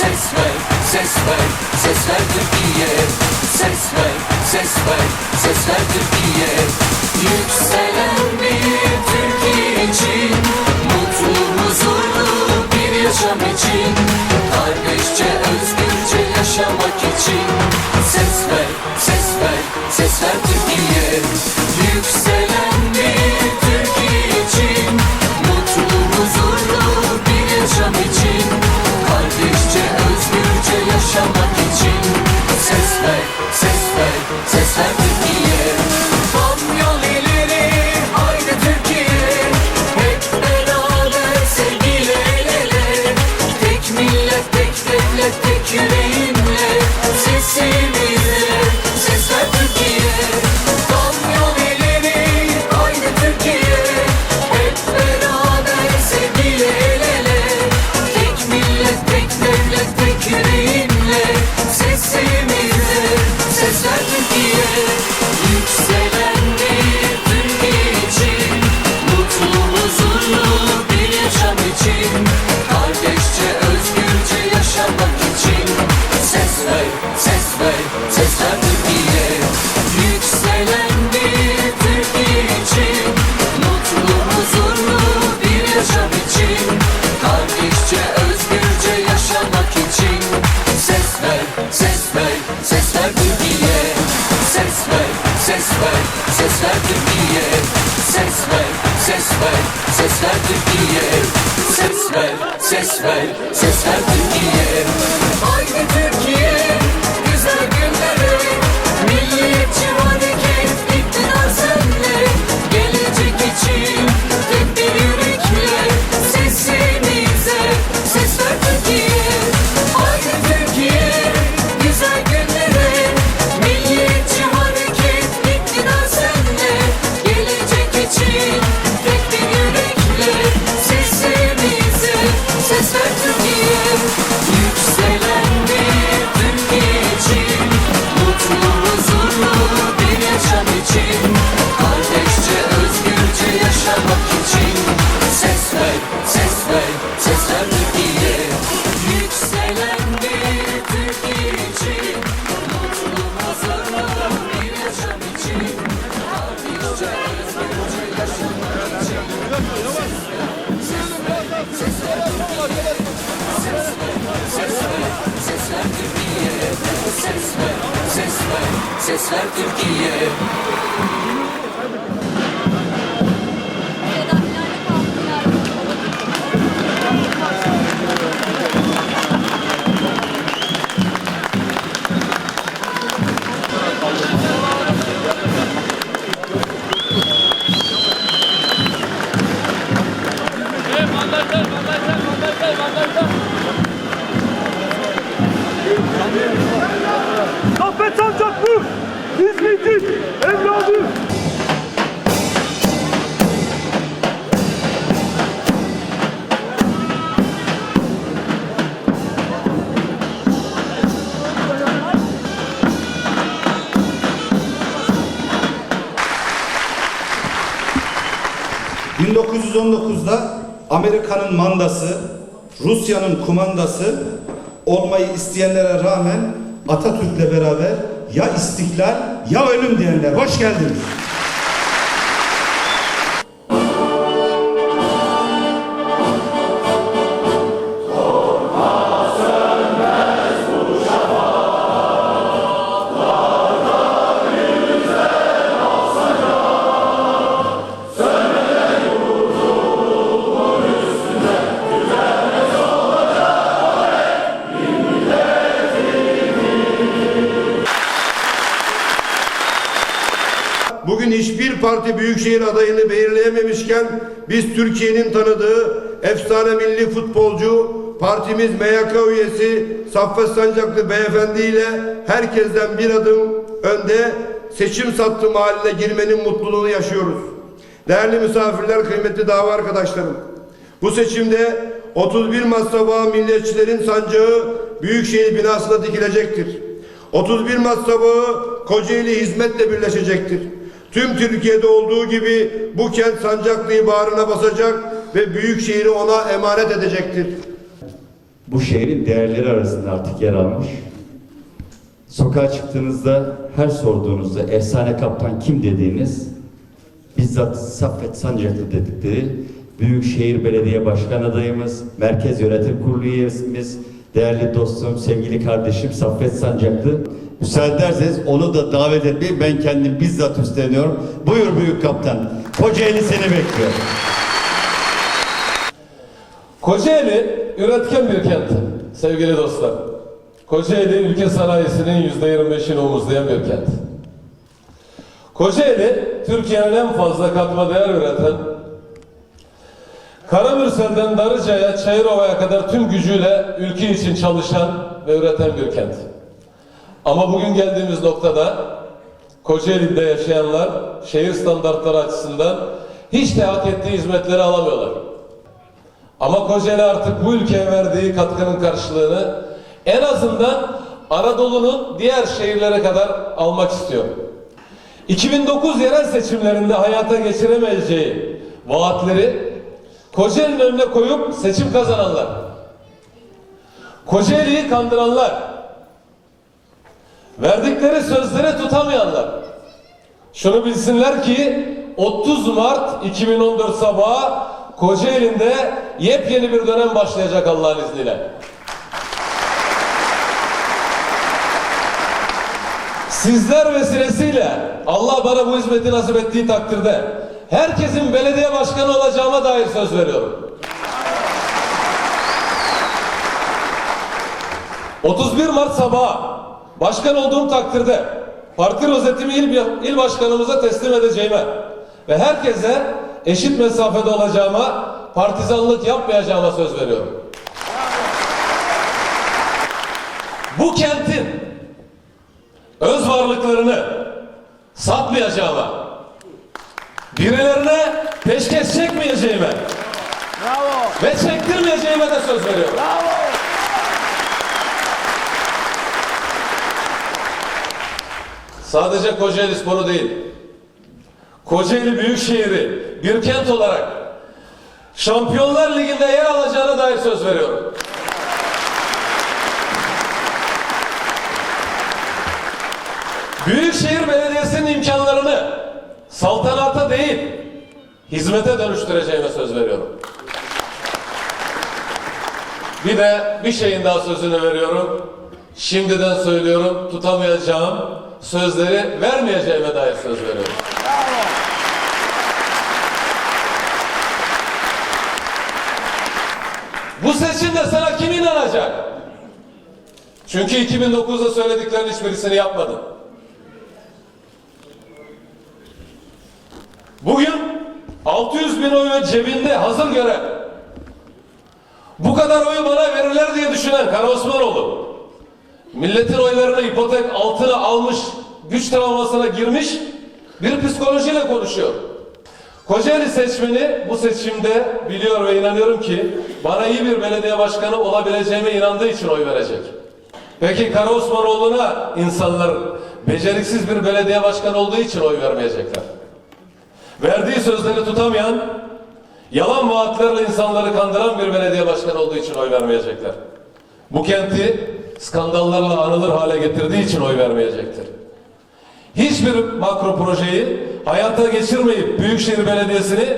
Ses ver, ses ver, ses ver Türkiye. Ses ver, ses ver, ses ver Türkiye. Yükselen bir Türkiye için Mutlu, huzurlu bir yaşam için. Kardeşçe, özgürce yaşamak için. Ses ver, ses ver, ses ver Türkiye ses ver Türkiye Ses ver, ses ver, ses ver Türkiye Ses ver, ses ver, ses ver Türkiye Haydi Türkiye, güzel günlere. Milliyetçi hareket, yaşamak için Ses Türkiye Yükselen bir Türkiye için Mutlu, huzurlu bir yaşam için Kardeşçe, özgürce yaşamak için. Ses ver Türkiye. Ses ver, ses ver, ses ver Türkiye İzmit'in evladı. ...1919'da Amerika'nın mandası, Rusya'nın kumandası olmayı isteyenlere rağmen Atatürk'le beraber ya istiklal ya ölüm diyenler. Hoş geldiniz. Parti büyükşehir adayını belirleyememişken biz Türkiye'nin tanıdığı efsane milli futbolcu partimiz MYK üyesi Saffet Sancaklı beyefendi ile herkesten bir adım önde seçim sattım haline girmenin mutluluğunu yaşıyoruz. Değerli misafirler, kıymetli dava arkadaşlarım. Bu seçimde 31 Mart sabahı milliyetçilerin sancağı Büyükşehir binasına dikilecektir. 31 Mart sabahı Kocaeli hizmetle birleşecektir. Tüm Türkiye'de olduğu gibi bu kent Sancaklı'yı bağrına basacak ve büyük şehri ona emanet edecektir. bu şehrin değerleri arasında artık yer almış. Sokağa çıktığınızda her sorduğunuzda efsane kaptan kim dediğiniz bizzat Saffet Sancaklı dedikleri Büyükşehir Belediye Başkan adayımız, Merkez Yönetim Kurulu üyemiz, değerli dostum, sevgili kardeşim Saffet Sancaklı. Müsaade ederseniz onu da davet etmeyi ben kendim bizzat üstleniyorum. Buyur büyük kaptan. Kocaeli seni bekliyor. Kocaeli üretken bir kent sevgili dostlar. Kocaeli ülke sanayisinin yüzde 25'ini omuzlayan bir kent. Kocaeli Türkiye'nin en fazla katma değer üreten Karamürsel'den Darıca'ya, Çayırova'ya kadar tüm gücüyle ülke için çalışan ve üreten bir kent. Ama bugün geldiğimiz noktada Kocaeli'de yaşayanlar şehir standartları açısından hiç de hak ettiği hizmetleri alamıyorlar. Ama Kocaeli artık bu ülkeye verdiği katkının karşılığını en azından Anadolu'nun diğer şehirlere kadar almak istiyor. 2009 yerel seçimlerinde hayata geçiremeyeceği vaatleri Kocaeli'nin önüne koyup seçim kazananlar. Kocaeli'yi kandıranlar. Verdikleri sözleri tutamayanlar. Şunu bilsinler ki 30 Mart 2014 sabahı Kocaeli'nde yepyeni bir dönem başlayacak Allah'ın izniyle. Sizler vesilesiyle Allah bana bu hizmeti nasip ettiği takdirde herkesin belediye başkanı olacağıma dair söz veriyorum. 31 Mart sabahı başkan olduğum takdirde parti rozetimi il, il başkanımıza teslim edeceğime ve herkese eşit mesafede olacağıma, partizanlık yapmayacağıma söz veriyorum. Bu kentin öz varlıklarını satmayacağıma, birilerine peşkeş çekmeyeceğime ve çektirmeyeceğime de söz veriyorum. Sadece Kocaeli Sporu değil, Kocaeli Büyükşehir'i bir kent olarak Şampiyonlar Ligi'nde yer alacağına dair söz veriyorum. Büyükşehir Belediyesi'nin imkanlarını saltanata değil, hizmete dönüştüreceğime söz veriyorum. Bir de bir şeyin daha sözünü veriyorum. Şimdiden söylüyorum, tutamayacağım sözleri vermeyeceğime dair söz veriyorum. Bu seçimde sana kim inanacak? Çünkü 2009'da söylediklerin hiçbirisini yapmadın. Bugün 600 bin oyu cebinde hazır gören, bu kadar oyu bana verirler diye düşünen Kara Osmanoğlu, milletin oylarını ipotek altına almış, güç travmasına girmiş bir psikolojiyle konuşuyor. Kocaeli seçmeni bu seçimde biliyor ve inanıyorum ki bana iyi bir belediye başkanı olabileceğime inandığı için oy verecek. Peki Kara Osmanoğlu'na insanlar beceriksiz bir belediye başkanı olduğu için oy vermeyecekler. Verdiği sözleri tutamayan, yalan vaatlerle insanları kandıran bir belediye başkanı olduğu için oy vermeyecekler. Bu kenti skandallarla anılır hale getirdiği için oy vermeyecektir. Hiçbir makro projeyi hayata geçirmeyip Büyükşehir Belediyesi'ni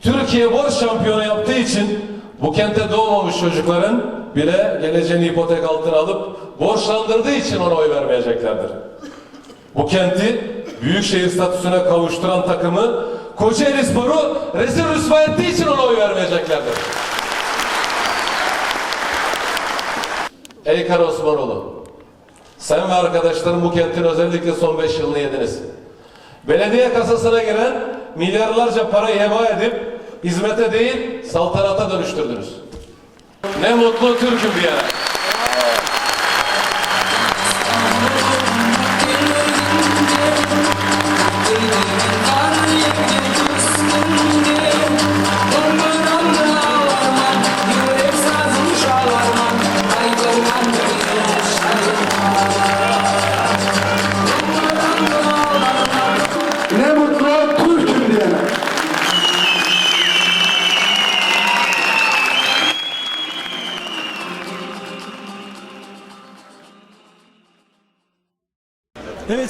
Türkiye borç şampiyonu yaptığı için bu kente doğmamış çocukların bile geleceğini ipotek altına alıp borçlandırdığı için ona oy vermeyeceklerdir. Bu kenti büyükşehir statüsüne kavuşturan takımı Kocaeli Spor'u rezil rüsva ettiği için ona oy vermeyeceklerdir. Ey Kara Osmanoğlu, sen ve arkadaşların bu kentin özellikle son beş yılını yediniz. Belediye kasasına giren milyarlarca parayı heba edip hizmete değil saltanata dönüştürdünüz. Ne mutlu Türk'üm diyene. Ne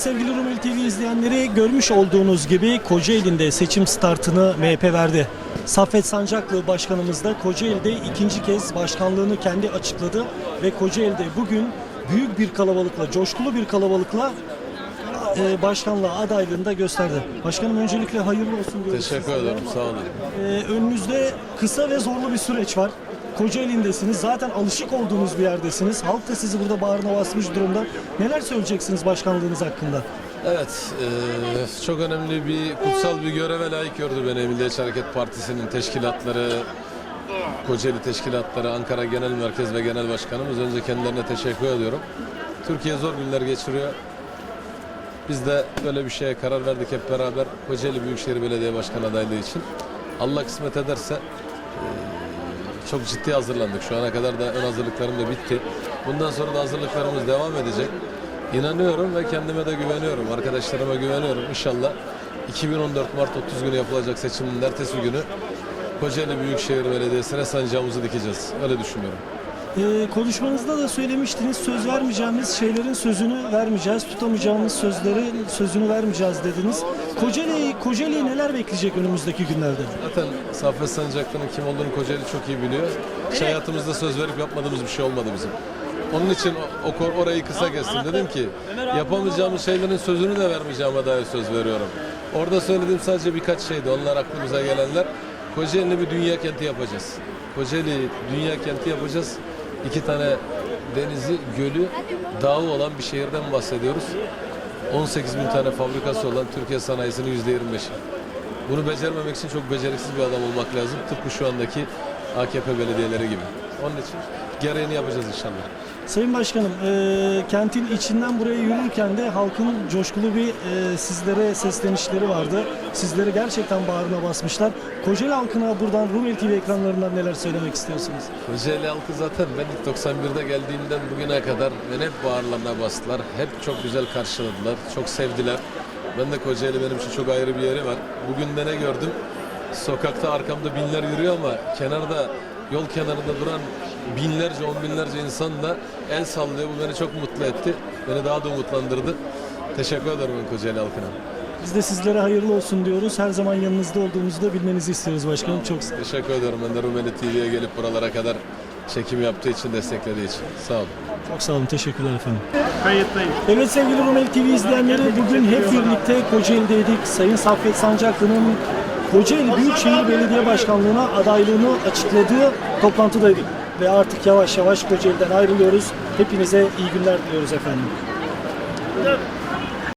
sevgili Rumeli TV izleyenleri görmüş olduğunuz gibi Kocaeli'nde seçim startını MHP verdi. Saffet Sancaklı başkanımız da Kocaeli'de ikinci kez başkanlığını kendi açıkladı ve Kocaeli'de bugün büyük bir kalabalıkla, coşkulu bir kalabalıkla e, başkanlığa adaylığını da gösterdi. Başkanım öncelikle hayırlı olsun diyoruz. Teşekkür ederim. Sağ olun. Ee, önünüzde kısa ve zorlu bir süreç var. Kocaeli'ndesiniz. Zaten alışık olduğunuz bir yerdesiniz. Halk da sizi burada bağrına basmış durumda. Neler söyleyeceksiniz başkanlığınız hakkında? Evet, eee, çok önemli bir kutsal bir göreve layık gördü beni Milliyetçi Hareket Partisi'nin teşkilatları, Kocaeli teşkilatları, Ankara Genel Merkez ve Genel Başkanımız. Önce kendilerine teşekkür ediyorum. Türkiye zor günler geçiriyor. Biz de böyle bir şeye karar verdik hep beraber Kocaeli Büyükşehir Belediye Başkan adaylığı için. Allah kısmet ederse eee, çok ciddi hazırlandık. Şu ana kadar da ön hazırlıklarım da bitti. Bundan sonra da hazırlıklarımız devam edecek. İnanıyorum ve kendime de güveniyorum. Arkadaşlarıma güveniyorum. İnşallah 2014 Mart 30 günü yapılacak seçimin ertesi günü Kocaeli Büyükşehir Belediyesi'ne sancağımızı dikeceğiz. Öyle düşünüyorum. Ee, konuşmanızda da söylemiştiniz söz vermeyeceğimiz şeylerin sözünü vermeyeceğiz, tutamayacağımız sözlerin sözünü vermeyeceğiz dediniz. Kocaeli, Kocaeli'yi neler bekleyecek önümüzdeki günlerde? Zaten Saffet Sancaklı'nın kim olduğunu Kocaeli çok iyi biliyor. Hiç hayatımızda söz verip yapmadığımız bir şey olmadı bizim. Onun için o, o orayı kısa kestim. Dedim ki yapamayacağımız şeylerin sözünü de vermeyeceğime dair söz veriyorum. Orada söylediğim sadece birkaç şeydi. Onlar aklımıza gelenler. Kocaeli'ni bir dünya kenti yapacağız. Kocaeli dünya kenti yapacağız. İki tane denizi, gölü, dağı olan bir şehirden bahsediyoruz. 18 bin tane fabrikası olan Türkiye sanayisinin yüzde 25'i. Bunu becermemek için çok beceriksiz bir adam olmak lazım. Tıpkı şu andaki AKP belediyeleri gibi. Onun için gereğini yapacağız inşallah. Sayın Başkanım, e, kentin içinden buraya yürürken de halkın coşkulu bir e, sizlere seslenişleri vardı. Sizleri gerçekten bağrına basmışlar. Kocaeli halkına buradan Rumeli TV ekranlarından neler söylemek istiyorsunuz? Kocaeli halkı zaten ben ilk 91'de geldiğimden bugüne kadar beni hep bağırlarına bastılar. Hep çok güzel karşıladılar. Çok sevdiler. Ben de Kocaeli benim için çok ayrı bir yeri var. Bugün de ne gördüm? Sokakta arkamda binler yürüyor ama kenarda yol kenarında duran binlerce, on binlerce insan da el sallıyor. Bu beni çok mutlu etti. Beni daha da umutlandırdı. Teşekkür ederim Kocaeli halkına. Biz de sizlere hayırlı olsun diyoruz. Her zaman yanınızda olduğumuzu da bilmenizi istiyoruz başkanım. Çok sağ Teşekkür ederim ben de Rumeli TV'ye gelip buralara kadar çekim yaptığı için, desteklediği için. Sağ olun. Çok sağ olun. Teşekkürler efendim. Evet sevgili Rumeli TV izleyenleri bugün hep birlikte Kocaeli'deydik. Sayın Saffet Sancaklı'nın Kocaeli Büyükşehir Belediye Başkanlığı'na adaylığını açıkladığı toplantıdaydık. Ve artık yavaş yavaş Kocaeli'den ayrılıyoruz. Hepinize iyi günler diliyoruz efendim.